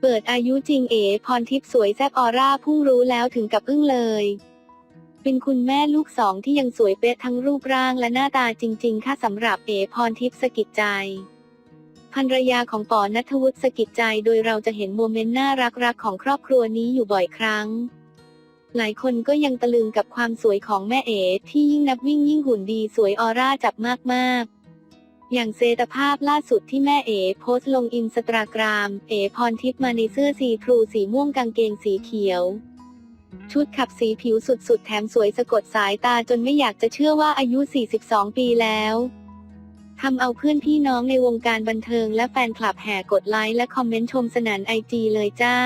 เปิดอายุจริงเอ๋พรทิพย์สวยแซ่บออร่าพุ่งรู้แล้วถึงกับอึ้งเลย เป็นคุณแม่ลูกสองที่ยังสวยเป๊ะทั้งรูปร่างและหน้าตาจริง ๆ ค่ะสำหรับเอ๋พรทิพย์สกิจใจภรรยาของปอนัทวุฒิสกิจใจโดยเราจะเห็นโมเมนต์น่ารักๆของครอบครัวนี้อยู่บ่อยครั้ง หลายคนก็ยังตะลึงกับความสวยของแม่เอ๋ที่ยิ่งนับวิ่งยิ่งหุ่นดีสวยออร่าจับมากๆ อย่างเซตภาพล่าสุดที่แม่เอ๋โพสต์ลงอินสตาแกรม เอ๋พรทิพย์มาในเสื้อสีทรูสีม่วงกางเกงสีเขียว ชุดขับสีผิวสุดๆ แถมสวยสะกดสายตาจนไม่อยากจะเชื่อว่าอายุ 42 ปีแล้วทำเอาเพื่อนพี่น้องในวงการบันเทิงและแฟนคลับแห่กดไลค์และคอมเมนต์ชมสนานไอจีเลยจ้า